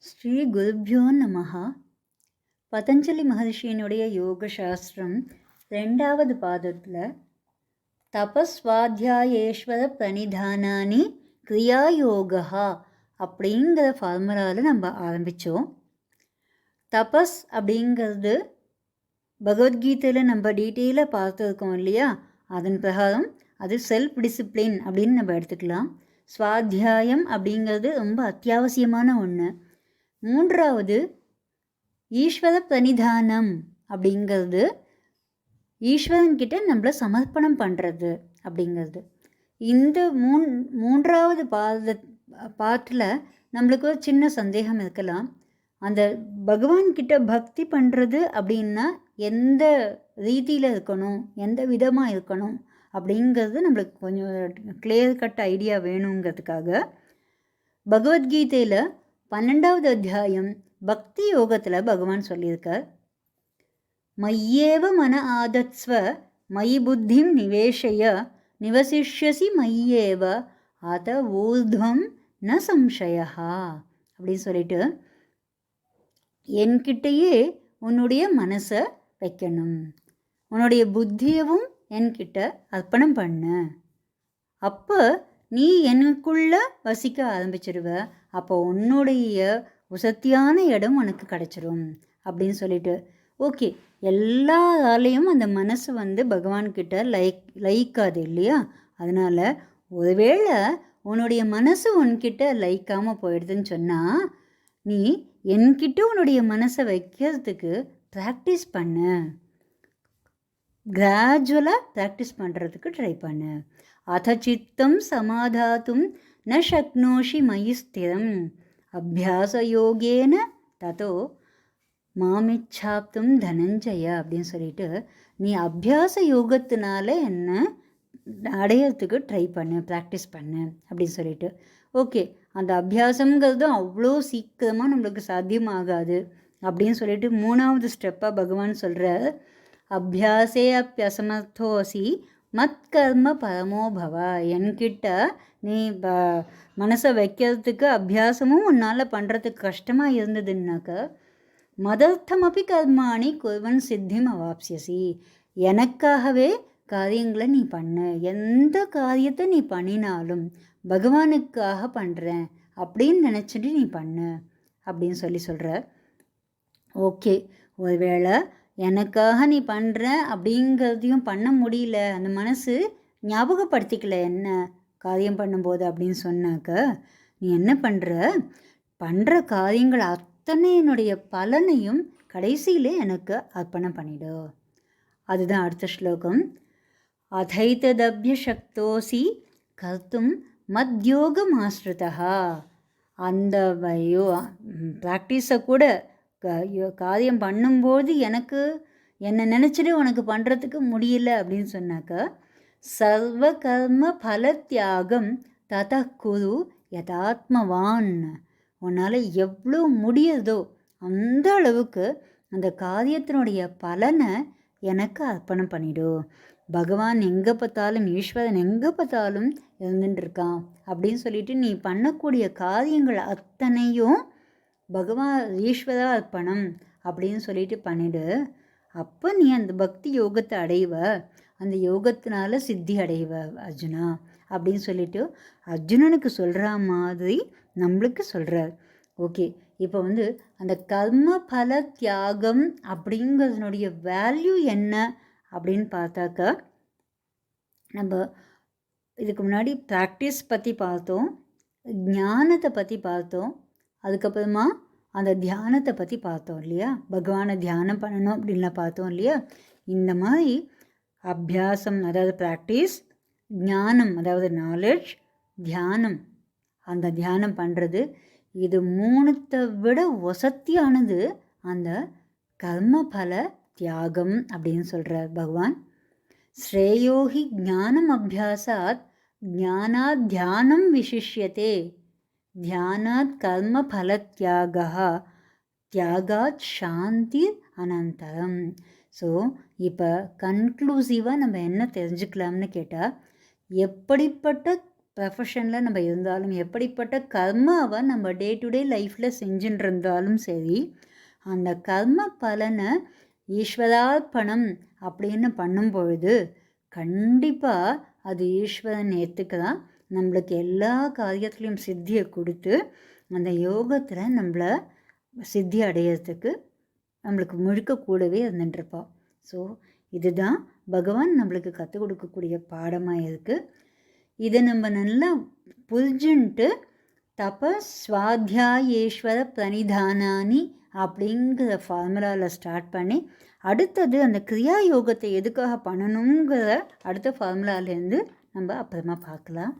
ஸ்ரீ குருப்யோ நமஹா. பதஞ்சலி மகர்ஷியினுடைய யோக சாஸ்திரம் ரெண்டாவது பாதத்தில் தபஸ்வாத்தியாயேஸ்வர பிரணிதானானி கிரியாயோகா அப்படிங்கிற ஃபார்முலாவில் நம்ம ஆரம்பித்தோம் தபஸ் அப்படிங்கிறது பகவத்கீதையில் நம்ம டீட்டெயிலாக பார்த்துருக்கோம் இல்லையா? அதன் பிரகாரம் அது செல்ஃப் டிசிப்ளின் அப்படின்னு நம்ம எடுத்துக்கலாம். சுவாத்தியாயம் அப்படிங்கிறது ரொம்ப அத்தியாவசியமான ஒன்று மூன்றாவது ஈஸ்வர பிரணிதானம் அப்படிங்கிறது ஈஸ்வரன்கிட்ட நம்மளை சமர்ப்பணம் பண்ணுறது அப்படிங்கிறது. இந்த மூன் மூன்றாவது பாத பாட்டில் நம்மளுக்கு ஒரு சின்ன சந்தேகம் இருக்கலாம். அந்த பகவான்கிட்ட பக்தி பண்ணுறது அப்படின்னா எந்த ரீதியில் இருக்கணும் எந்த விதமாக இருக்கணும் அப்படிங்கிறது நம்மளுக்கு கொஞ்சம் கிளியர் கட் ஐடியா வேணுங்கிறதுக்காக பகவத்கீதையில் பன்னெண்டாவது அத்தியாயம் பக்தி யோகத்தில் பகவான் சொல்லியிருக்கார். மையேவ மன ஆதத்ஸ்வ மயி புத்திம் நிவேஷய நிவசிஷ்யசி மையேவ அத ஊர்துவம் ந சம்சயா அப்படின்னு சொல்லிட்டு என்கிட்டயே உன்னுடைய மனசை வைக்கணும். உன்னுடைய புத்தியவும் என்கிட்ட அர்ப்பணம் பண்ணு. அப்போ நீ எனக்குள்ள வசிக்க ஆரம்பிச்சிடுவ அப்போ உன்னுடைய உசத்தியான இடம் உனக்கு கிடச்சிரும் அப்படின்னு சொல்லிட்டு. ஓகே எல்லாராலையும் அந்த மனசு வந்து பகவான்கிட்ட லைக் லைக்காது இல்லையா? அதனால் ஒருவேளை உன்னுடைய மனசு உன்கிட்ட லைக்காமல் போயிடுதுன்னு சொன்னால் நீ என்கிட்ட உன்னுடைய மனசை வைக்கிறதுக்கு ப்ராக்டிஸ் பண்ணு. கிராஜுவலாக ப்ராக்டிஸ் பண்ணுறதுக்கு ட்ரை பண்ணு. அத சித்தம் சமாதாத்தும் ந சக்னோஷி மயி ஸ்திரம் அபியாசயோகேன ததோ மாமிச்சாப்தும் தனஞ்சய அப்படின்னு சொல்லிட்டு நீ அபியாச யோகத்தினால என்ன அடையிறதுக்கு ட்ரை பண்ணு ப்ராக்டிஸ் பண்ணு அப்படின்னு சொல்லிட்டு. ஓகே அந்த அபியாசங்கிறதும் அவ்வளோ சீக்கிரமாக நம்மளுக்கு சாத்தியமாகாது அப்படின்னு சொல்லிட்டு மூணாவது ஸ்டெப்பாக பகவான் சொல்கிற அபியாசே அப்பியசமர்த்தோசி மத்கர்ம பரமோபவ என்கிட்ட நீ ப மனசை வைக்கிறதுக்கு அபியாசமும் உன்னால் பண்ணுறதுக்கு கஷ்டமாக இருந்ததுன்னாக்க மதர்த்தமப்பி கர்மாணி குருவன் சித்திம் அவாப்சியசி. எனக்காகவே காரியங்களை நீ பண்ணு. எந்த காரியத்தை நீ பண்ணினாலும் பகவானுக்காக பண்ணுறேன் அப்படின்னு நினச்சிட்டு நீ பண்ணு. அப்படின்னு சொல்லி சொல்கிற ஓகே. ஒருவேளை எனக்காக நீ பண்ணுற அப்படிங்கிறதையும் பண்ண முடியல. அந்த மனசு ஞாபகப்படுத்திக்கல. என்ன காரியம் பண்ணும்போது அப்படின்னு சொன்னாக்க நீ என்ன பண்ணுற பண்ணுற காரியங்கள் அத்தனையினுடைய பலனையும் கடைசியிலே எனக்கு அர்ப்பணம் பண்ணிடு. அதுதான் அடுத்த ஸ்லோகம். அதைத்ததபிய சக்தோசி கர்த்தும் மத்யோகம் ஆஸ்ருதா அந்த யோ ப்ராக்டிஸை கூட காரியம் பண்ணும்போது எனக்கு என்னை நினச்சிட்டு உனக்கு பண்ணுறதுக்கு முடியல அப்படின்னு சொன்னாக்க சர்வ கர்ம பல தியாகம் தத குரு யதாத்மவான் உன்னால் எவ்வளோ முடியுதோ அந்த அளவுக்கு அந்த காரியத்தினுடைய பலனை எனக்கு அர்ப்பணம் பண்ணிடும் பகவான் எங்கே பார்த்தாலும் ஈஸ்வரன் எங்கே பார்த்தாலும் இருந்துட்டுருக்கான் அப்படின்னு சொல்லிட்டு நீ பண்ணக்கூடிய காரியங்கள் அத்தனையும் பகவான் ஈஸ்வர அர்ப்பணம் அப்படின்னு சொல்லிட்டு பண்ணிடு. அப்போ நீ அந்த பக்தி யோகத்தை அடைவ. அந்த யோகத்தினால சித்தி அடைவ அர்ஜுனா அப்படின்னு சொல்லிட்டு அர்ஜுனனுக்கு சொல்கிற மாதிரி நம்மளுக்கு சொல்கிறார் ஓகே. இப்போ வந்து அந்த கர்ம பல தியாகம் அப்படிங்கிறதுனுடைய வேல்யூ என்ன அப்படின்னு பார்த்தாக்கா நம்ம இதுக்கு முன்னாடி ப்ராக்டிஸ் பற்றி பார்த்தோம் ஞானத்தை பற்றி பார்த்தோம் அதுக்கப்புறமா அந்த தியானத்தை பற்றி பார்த்தோம் இல்லையா? பகவானை தியானம் பண்ணணும் அப்படின்லாம் பார்த்தோம் இல்லையா? இந்த மாதிரி அபியாசம் அதாவது ப்ராக்டிஸ் ஞானம் அதாவது நாலெட்ஜ் தியானம். அந்த தியானம் பண்ணுறது இது மூணுத்தை விட வசத்தியானது அந்த கர்ம பல தியாகம் அப்படின்னு சொல்கிறார் பகவான். ஸ்ரேயோகி ஞானம் அபியாசாத் ஞானா தியானம் விசிஷ்யத்தே தியானாத் கர்ம பல தியாகா தியாகாத் சாந்தி அனந்தரம் ஸோ இப்போ கன்க்ளூசிவாக நம்ம என்ன தெரிஞ்சுக்கலாம்னு கேட்டால் எப்படிப்பட்ட ப்ரொஃபஷனில் நம்ம இருந்தாலும் எப்படிப்பட்ட கர்மாவை நம்ம டே டு டே லைஃப்பில் செஞ்சுட்டு இருந்தாலும் சரி அந்த கர்ம பலனை ஈஸ்வரார்ப்பணம் அப்படின்னு பண்ணும் பொழுது கண்டிப்பாக அது ஈஸ்வரன் ஏற்றுக்கலாம் நம்மளுக்கு எல்லா காரியத்துலேயும் சித்தியை கொடுத்து அந்த யோகத்தில் நம்மளை சித்தி அடையிறதுக்கு நம்மளுக்கு முழுக்க கூடவே இருந்துட்டுருப்பான் ஸோ இதுதான் பகவான் நம்மளுக்கு கற்றுக் கொடுக்கக்கூடிய பாடமாக இருக்குது இதை நம்ம நல்லா புரிஞ்சுன்ட்டு தப ஸ்வாத்தியாயேஸ்வர பிரணிதானானி அப்படிங்கிற ஃபார்முலாவில் ஸ்டார்ட் பண்ணி அடுத்தது அந்த கிரியா யோகத்தை எதுக்காக பண்ணணுங்கிற அடுத்த ஃபார்முலாலேருந்து நம்ம அப்புறமா பார்க்கலாம்.